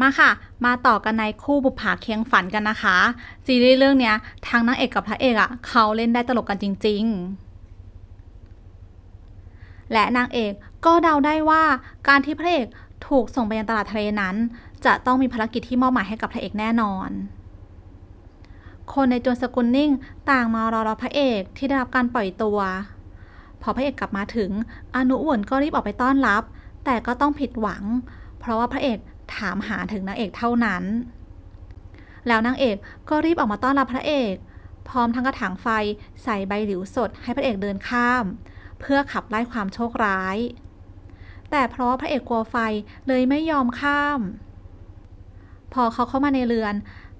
มาค่ะ มาต่อกันในคู่บุปผาเคียงฝันกันนะคะ ซีรีส์เรื่องเนี้ยทางนางเอกกับพระเอกอะ่ะเขาเล่นได้ตลกกันจริง ๆ และนางเอกก็เดาได้ว่าการที่พระเอกถูกส่งไปยังตลาดทะเลนั้น จะต้องมีภารกิจที่มอบหมายให้กับพระเอกแน่นอน คนในจวนสกุลนิ่งต่างมารอรอพระเอกที่ได้รับการปล่อยตัว พอพระเอกกลับมาถึงอนุหวนก็รีบออกไปต้อนรับ แต่ก็ต้องผิดหวัง เพราะว่าพระเอก ถามหาถึงนางเอกเท่านั้น แล้วนางเอกก็รีบออกมาต้อนรับพระเอก พร้อมทั้งกระถางไฟใส่ใบหลิวสดให้พระเอกเดินข้าม เพื่อขับไล่ความโชคร้าย แต่เพราะพระเอกกลัวไฟเลยไม่ยอมข้าม พอเขาเข้ามาในเรือน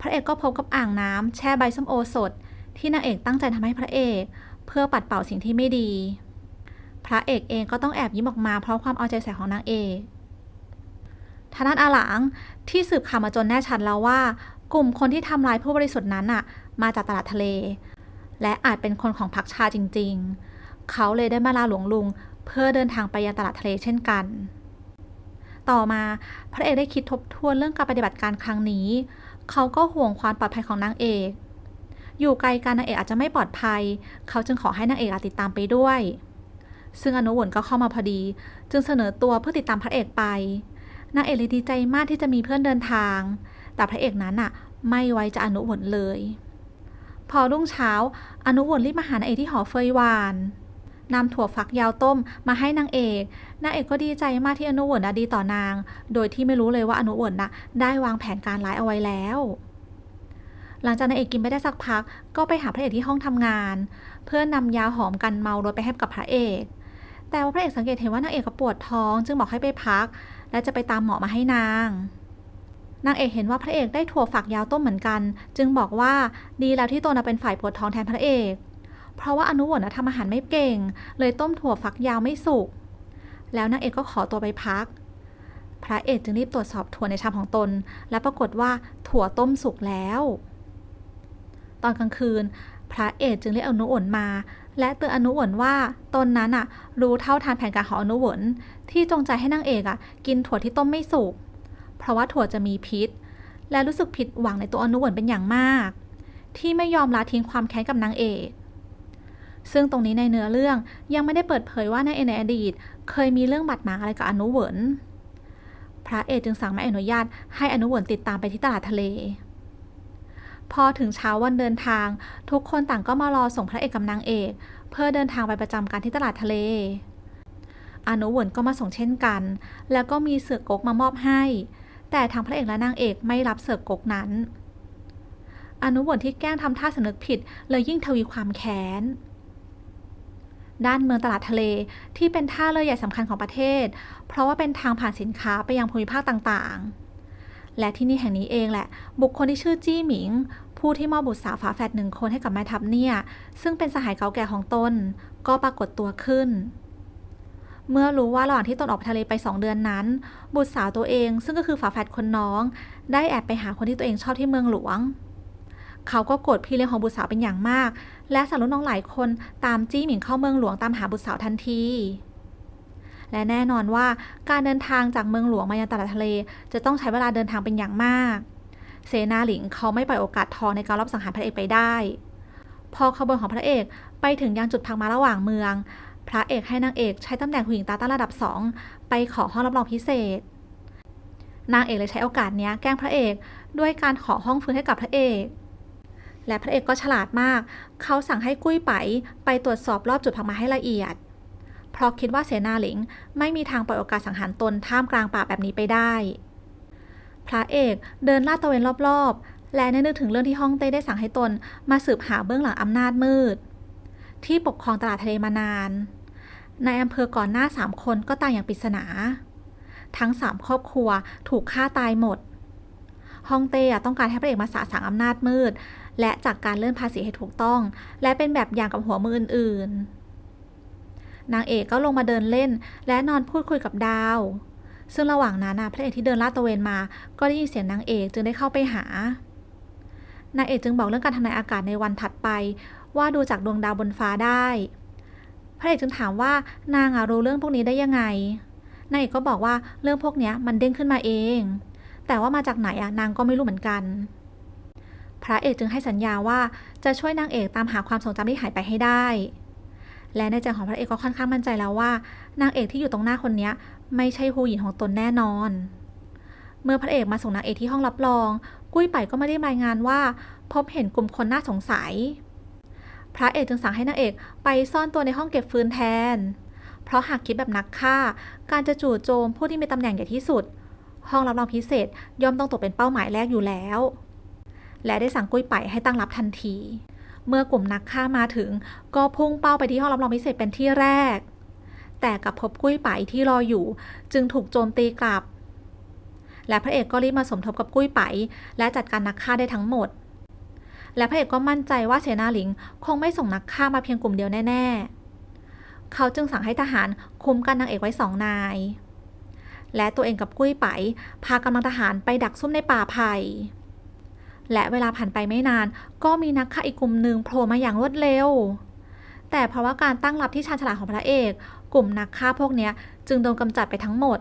พระเอกก็พบกับอ่างน้ำแช่ใบส้มโอสด ที่นางเอกตั้งใจทำให้พระเอก เพื่อปัดเป่าสิ่งที่ไม่ดี พระเอกเองก็ต้องแอบยิ้มออกมาเพราะความเอาใจใส่ของนางเอก ทางด้านอาหลางที่สืบข่าวมาจนแน่ชัดแล้วว่า กลุ่มคนที่ทำร้ายผู้บริสุทธิ์นั้นอะมาจากตลาดทะเล และอาจเป็นคนของพรรคชาจริง ๆ เขาเลยได้มาลาหลวงลุง เพื่อเดินทางไปยังตลาดทะเลเช่นกัน ต่อมาพระเอกได้คิดทบทวนเรื่องการปฏิบัติการครั้งนี้ เขาก็ห่วงความปลอดภัยของนางเอก อยู่ไกลกันนางเอกอาจจะไม่ปลอดภัย เขาจึงขอให้นางเอกติดตามไปด้วยซึ่งอนุวนก็เข้ามาพอดี จึงเสนอตัวเพื่อติดตามพระเอกไป นางเอกเลยดีใจมากที่จะมีเพื่อนเดินทาง แต่พระเอกนั้นอะไม่ไว้จะอนุวนเลย พอรุ่งเช้า อนุวนรีบมาหานางเอกที่หอเฟยวานนำถั่วฝักยาวต้มมาให้นางเอก นางเอกก็ดีใจมากที่อนุวนดีต่อนาง โดยที่ไม่รู้เลยว่าอนุวนนะได้วางแผนการร้ายเอาไว้แล้ว หลังจากนางเอกกินไปได้สักพัก ก็ไปหาพระเอกที่ห้องทำงาน เพื่อนำยาหอมกันเมารถไปให้กับพระเอก แต่ว่าพระเอกสังเกตเห็นว่านางเอกปวดท้อง จึงบอกให้ไปพัก และจะไปตามหมอมาให้นาง นางเอกเห็นว่าพระเอกได้ถั่วฝักยาวต้มเหมือนกัน จึงบอกว่าดีแล้วที่ตนเป็นฝ่ายปวดท้องแทนพระเอก เพราะว่าอนุวนทำอาหารไม่เก่ง เลยต้มถั่วฝักยาวไม่สุก แล้วนางเอกก็ขอตัวไปพัก พระเอกจึงรีบตรวจสอบถั่วในชามของตน และปรากฏว่าถั่วต้มสุกแล้ว ตอนกลางคืน พระเอกจึงเรียกอนุวนมา และเตือนอนุวนว่าตนนั้นอะรู้เท่าทานแผนการของอนุวนที่จงใจให้นางเอกอะกินถั่วที่ต้มไม่สุกเพราะว่าถั่วจะมีพิษ และรู้สึกผิดหวังในตัวอนุวนเป็นอย่างมาก ที่ไม่ยอมละทิ้งความแค้นกับนางเอกซึ่งตรงนี้ในเนื้อเรื่องยังไม่ได้เปิดเผยว่านางเอกในอดีต เคยมีเรื่องบาดหมางอะไรกับอนุวนพระเอกจึงสั่งไม่อนุญาตให้อนุวนติดตามไปที่ตลาดทะเล พอถึงเช้าวันเดินทาง ทุกคนต่างก็มารอส่งพระเอกกับนางเอก เพื่อเดินทางไปประจำการที่ตลาดทะเลอนุวนก็มาส่งเช่นกัน แล้วก็มีเสือกกมามอบให้ แต่ทางพระเอกและนางเอกไม่รับเสือกกนั้นอนุวนที่แกล้งทำท่าสำนึกผิดเลยยิ่งทวีความแค้นด้านเมืองตลาดทะเลที่เป็นท่าเรือใหญ่สำคัญของประเทศ เพราะว่าเป็นทางผ่านสินค้าไปยังภูมิภาคต่างๆ และที่นี่แห่งนี้เองแหละ บุคคลที่ชื่อจี้หมิง ผู้ที่มอบบุตรสาวฝาแฝดหนึ่งคนให้กับแม่ทัพเนี่ย ซึ่งเป็นสหายเก่าแก่ของตน ก็ปรากฏตัวขึ้น เมื่อรู้ว่าระหว่างที่ตนออกไปทะเลไปสองเดือนนั้น บุตรสาวตัวเอง ซึ่งก็คือฝาแฝดคนน้อง ได้แอบไปหาคนที่ตัวเองชอบที่เมืองหลวงเขาก็โกรธพี่เลี้ยงของบุตรสาวเป็นอย่างมาก และสั่งลูกน้องหลายคนตามจี้หมิงเข้าเมืองหลวงตามหาบุตรสาวทันที และแน่นอนว่าการเดินทางจากเมืองหลวงมายังตลาดทะเล จะต้องใช้เวลาเดินทางเป็นอย่างมาก เสนาหลิงเขาไม่ปล่อยโอกาสทองในการรอบสังหารพระเอกไปได้ พอขบวนของพระเอกไปถึงยังจุดพักมาระหว่างเมือง พระเอกให้นางเอกใช้ตำแหน่งผู้หญิงตาต้าระดับสองไปขอห้องรับรองพิเศษ นางเอกเลยใช้โอกาสนี้แกล้งพระเอกด้วยการขอห้องฟื้นให้กับพระเอกและพระเอกก็ฉลาดมาก เขาสั่งให้กุ้ยไปไปตรวจสอบรอบจุดพักมาให้ละเอียด เพราะคิดว่าเสนาหลิงไม่มีทางปล่อยโอกาสสังหารตนท่ามกลางป่าแบบนี้ไปได้ พระเอกเดินลาดตะเวนรอบๆ และนึกถึงเรื่องที่ฮ่องเต้ได้สั่งให้ตนมาสืบหาเบื้องหลังอำนาจมืด ที่ปกครองตลาดทะเลมานานในอำเภอก่อนหน้าสามคนก็ตายอย่างปริศนา ทั้งสามครอบครัวถูกฆ่าตายหมด ฮ่องเต้ต้องการให้พระเอกมาสาสางอำนาจมืด และจากการเลื่อนภาษีให้ถูกต้อง และเป็นแบบอย่างกับหัวมืออื่นๆ นางเอกก็ลงมาเดินเล่น และนอนพูดคุยกับดาว ซึ่งระหว่างนั้นพระเอกที่เดินลาดตระเวนมา ก็ได้ยินเสียงนางเอกจึงได้เข้าไปหานางเอกจึงบอกเรื่องการทำนายอากาศในวันถัดไป ว่าดูจากดวงดาวบนฟ้าได้ พระเอกจึงถามว่านางรู้เรื่องพวกนี้ได้ยังไง นางเอกก็บอกว่าเรื่องพวกนี้มันเด้งขึ้นมาเอง แต่ว่ามาจากไหนอะนางก็ไม่รู้เหมือนกัน พระเอกจึงให้สัญญาว่าจะช่วยนางเอกตามหาความทรงจำที่หายไปให้ได้ และในใจของพระเอกก็ค่อนข้างมั่นใจแล้วว่า นางเอกที่อยู่ตรงหน้าคนนี้ไม่ใช่ฮูหยินของตนแน่นอน เมื่อพระเอกมาส่งนางเอกที่ห้องรับรอง กุ้ยไปก็ไม่ได้รายงานว่า พบเห็นกลุ่มคนน่าสงสัย พระเอกจึงสั่งให้นางเอกไปซ่อนตัวในห้องเก็บฟืนแทน เพราะหากคิดแบบนักฆ่า การจะจู่โจมผู้ที่มีตำแหน่งใหญ่ที่สุด ห้องรับรองพิเศษย่อมต้องตกเป็นเป้าหมายแรกอยู่แล้ว และได้สั่งกุ้ยไปให้ตั้งรับทันที เมื่อกลุ่มนักฆ่ามาถึง ก็พุ่งเป้าไปที่ห้องรับรองพิเศษเป็นที่แรก แต่กับพบกุ้ยไปที่รออยู่ จึงถูกโจมตีกลับ และพระเอกก็รีบมาสมทบกับกุ้ยไปและจัดการนักฆ่าได้ทั้งหมด และพระเอกก็มั่นใจว่าเสนาหลิงคงไม่ส่งนักฆ่ามาเพียงกลุ่มเดียวแน่ ๆ เขาจึงสั่งให้ทหารคุมกันนางเอกไว้สองนายและตัวเองกับกุ้ยไปพากำลังทหารไปดักซุ่มในป่าไผ่ และเวลาผ่านไปไม่นาน ก็มีนักฆ่าอีกกลุ่มหนึ่งโผล่มาอย่างรวดเร็ว แต่เพราะว่าการตั้งรับที่ชาญฉลาดของพระเอก กลุ่มนักฆ่าพวกนี้จึงโดนกำจัดไปทั้งหมด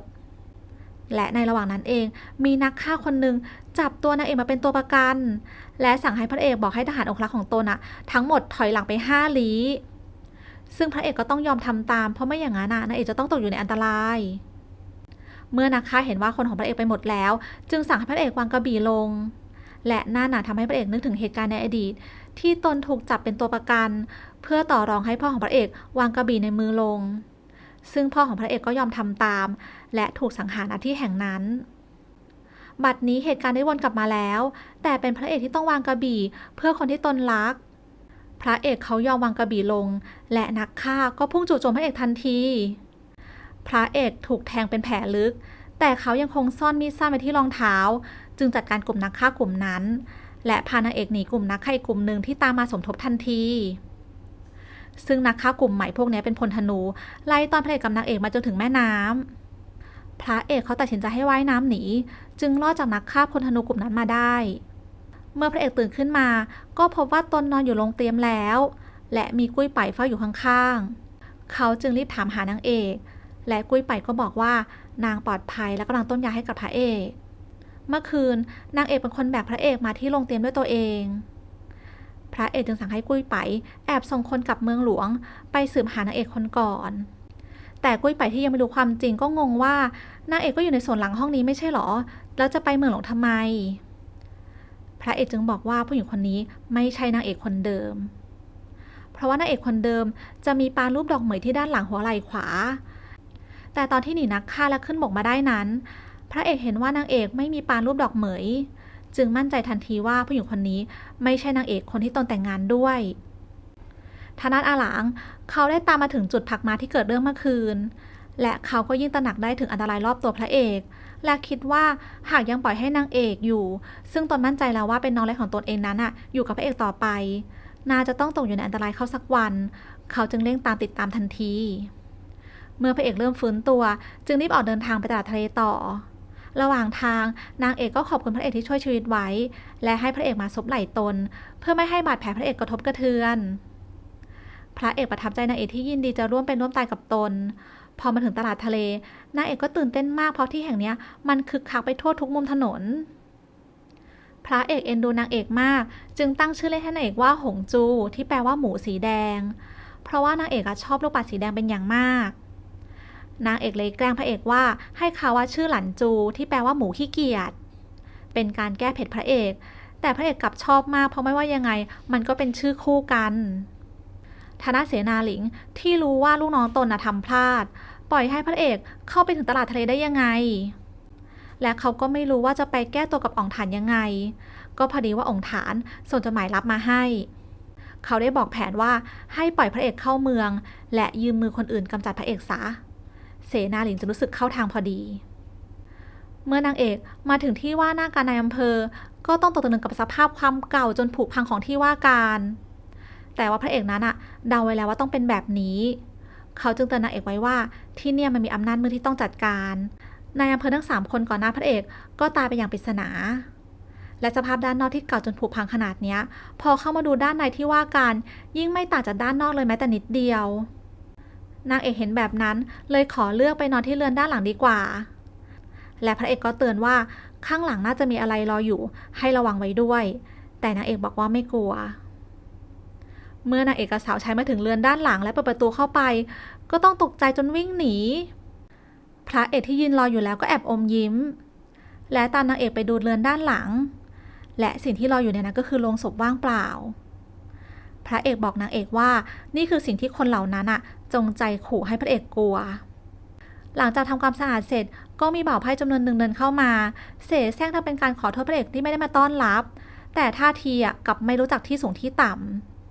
และในระหว่างนั้นเอง มีนักฆ่าคนหนึ่งจับตัวนางเอกมาเป็นตัวประกัน และสั่งให้พระเอกบอกให้ทหารองครักษ์ของตนอะทั้งหมดถอยหลังไปห้าลี้ซึ่งพระเอกก็ต้องยอมทำตาม เพราะไม่อย่างนั้นอะนางเอกจะต้องตกอยู่ในอันตราย เมื่อนักฆ่าเห็นว่าคนของพระเอกไปหมดแล้ว จึงสั่งให้พระเอกวางกระบี่ลง และนั่นน่ะทำให้พระเอกนึกถึงเหตุการณ์ในอดีต ที่ตนถูกจับเป็นตัวประกัน เพื่อต่อรองให้พ่อของพระเอกวางกระบี่ในมือลง ซึ่งพ่อของพระเอกก็ยอมทำตาม และถูกสังหารณที่แห่งนั้น บัดนี้เหตุการณ์ได้วนกลับมาแล้ว แต่เป็นพระเอกที่ต้องวางกระบี่ เพื่อคนที่ตนรัก พระเอกเขายอมวางกระบี่ลง และนักฆ่าก็พุ่งจู่โจมพระเอกทันที พระเอกถูกแทงเป็นแผลลึกแต่เขายังคงซ่อนมีดสั้นไว้ที่รองเท้าจึงจัดการกลุ่มนักฆ่ากลุ่มนั้น และพานางเอกหนีกลุ่มนักฆ่าอีกกลุ่มหนึ่งที่ตามมาสมทบทันที ซึ่งนักฆ่ากลุ่มใหม่พวกนี้เป็นพลธนูไล่ตอนพระเอกกับนางเอกมาจนถึงแม่น้ำพระเอกเขาตัดสินใจให้ว่ายน้ำหนี จึงรอดจากนักฆ่าพลธนูกลุ่มนั้นมาได้ เมื่อพระเอกตื่นขึ้นมา ก็พบว่าตนนอนอยู่โรงเตียมแล้ว และมีกุ้ยไปเฝ้าอยู่ข้างๆ เขาจึงรีบถามหานางเอกและกุ้ยไปก็บอกว่านางปลอดภัยและกำลังต้นยาให้กับพระเอก เมื่อคืนนางเอกเป็นคนแบกพระเอกมาที่โรงเตรียมด้วยตัวเอง พระเอกจึงสั่งให้กุ้ยไป แอบส่งคนกลับเมืองหลวง ไปสืบหานางเอกคนก่อน แต่กุ้ยไปที่ยังไม่รู้ความจริงก็งงว่านางเอกก็อยู่ในส่วนหลังห้องนี้ไม่ใช่หรอ แล้วจะไปเมืองหลวงทำไม พระเอกจึงบอกว่าผู้หญิงคนนี้ไม่ใช่นางเอกคนเดิม เพราะว่านางเอกคนเดิมจะมีปานรูปดอกเหมยที่ด้านหลังหัวไหล่ขวา แต่ตอนที่หนีนักฆ่าและขึ้นบกมาได้นั้น พระเอกเห็นว่านางเอกไม่มีปานรูปดอกเหมย จึงมั่นใจทันทีว่าผู้หญิงคนนี้ไม่ใช่นางเอกคนที่ตนแต่งงานด้วยทานัทอาหลาง เขาได้ตามมาถึงจุดพักมาที่เกิดเรื่องเมื่อคืน และเขาก็ยิ่งตระหนักได้ถึงอันตรายรอบตัวพระเอก และคิดว่าหากยังปล่อยให้นางเอกอยู่ ซึ่งตนมั่นใจแล้วว่าเป็นน้องเล็กของตนเองนั้นอะอยู่กับพระเอกต่อไป นาจะต้องตกอยู่ในอันตรายเข้าสักวัน เขาจึงเร่งตามติดตามทันที เมื่อพระเอกเริ่มฟื้นตัว จึงรีบออกเดินทางไปตลาดทะเลต่อ ระหว่างทางนางเอกก็ขอบคุณพระเอกที่ช่วยชีวิตไว้ และให้พระเอกมาซบไหล่ตน เพื่อไม่ให้บาดแผลพระเอกกระทบกระเทือน พระเอกประทับใจนางเอกที่ยินดีจะร่วมเป็นร่วมตายกับตน พอมาถึงตลาดทะเล นางเอกก็ตื่นเต้นมากเพราะที่แห่งนี้มันคึกคักไปทั่วทุกมุมถนน พระเอกเอ็นดูนางเอกมาก จึงตั้งชื่อเล่นให้นางเอกว่าหงจู ที่แปลว่าหมูสีแดง เพราะว่านางเอกชอบลูกปัดสีแดงเป็นอย่างมาก นางเอกเลยแกล้งพระเอกว่าให้เขาว่าชื่อหลันจูที่แปลว่าหมูขี้เกียจ เป็นการแก้เผ็ดพระเอก แต่พระเอกกลับชอบมาก เพราะไม่ว่ายังไง มันก็เป็นชื่อคู่กันทานาเสนาหลิงที่รู้ว่าลูกน้องตนนะทำพลาด ปล่อยให้พระเอกเข้าไปถึงตลาดทะเลได้ยังไง และเขาก็ไม่รู้ว่าจะไปแก้ตัวกับอ่องฐานยังไง ก็พอดีว่าอ่องฐานส่งจดหมายรับมาให้ เขาได้บอกแผนว่าให้ปล่อยพระเอกเข้าเมือง และยืมมือคนอื่นกำจัดพระเอกซะ เสนาหลิงจะรู้สึกเข้าทางพอดี เมื่อนางเอกมาถึงที่ว่าหน้าการนายอำเภอ ก็ต้องตกตะลึงกับสภาพความเก่าจนผุพังของที่ว่าการ แต่ว่าพระเอกนั้นอะเดาไว้แล้วว่าต้องเป็นแบบนี้ เขาจึงเตือนนางเอกไว้ว่าที่เนี่ยมันมีอำนาจมืดที่ต้องจัดการนายอำเภอทั้งสามคนก่อนหน้าพระเอกก็ตายไปอย่างปริศนา และสภาพด้านนอกที่เก่าจนผุพังขนาดนี้พอเข้ามาดูด้านในที่ว่าการยิ่งไม่ต่างจากด้านนอกเลยแม้แต่นิดเดียว นางเอกเห็นแบบนั้นเลยขอเลือกไปนอนที่เรือนด้านหลังดีกว่า และพระเอกก็เตือนว่าข้างหลังน่าจะมีอะไรรออยู่ให้ระวังไว้ด้วย แต่นางเอกบอกว่าไม่กลัว เมื่อนางเอกกับสาวใช้มาถึงเรือนด้านหลังและเปิดประตูเข้าไป ก็ต้องตกใจจนวิ่งหนี พระเอกที่ยืนรออยู่แล้วก็แอบอมยิ้ม และตามนางเอกไปดูเรือนด้านหลัง และสิ่งที่รออยู่ในนั้นก็คือโลงศพว่างเปล่า พระเอกบอกนางเอกว่า นี่คือสิ่งที่คนเหล่านั้นอะจงใจขู่ให้พระเอกกลัว หลังจากทำความสะอาดเสร็จ ก็มีบ่าวไพ่จำนวนหนึ่งเดินเข้ามา เสแสร้งทำเป็นการขอโทษพระเอกที่ไม่ได้มาต้อนรับ แต่ท่าทีอะกับไม่รู้จักที่สูงที่ต่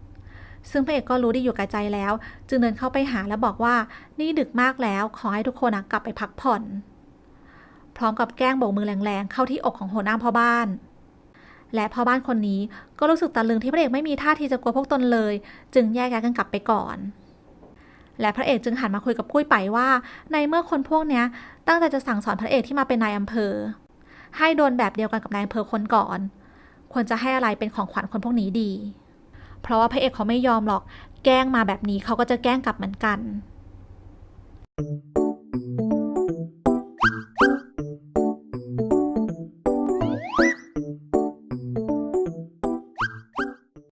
ำซึ่งพระเอกก็รู้ดีอยู่กับใจแล้ว จึงเดินเข้าไปหาและบอกว่า นี่ดึกมากแล้วขอให้ทุกคนอะกลับไปพักผ่อน พร้อมกับแกล้งโบกมือแรงๆเข้าที่อกของหัวหน้าพ่อบ้าน และพ่อบ้านคนนี้ก็รู้สึกตะลึงที่พระเอกไม่มีท่าทีจะกลัวพวกตนเลย จึงแยกย้ายกันกลับไปก่อน และพระเอกจึงหันมาคุยกับกุ้ยไปว่า ในเมื่อคนพวกเนี้ยตั้งใจจะสั่งสอนพระเอกที่มาเป็นนายอำเภอ ให้โดนแบบเดียวกันกับนายอำเภอคนก่อน ควรจะให้อะไรเป็นของขวัญคนพวกนี้ดี เพราะว่าพระเอกเขาไม่ยอมหรอก แกล้งมาแบบนี้เขาก็จะแกล้งกลับเหมือนกัน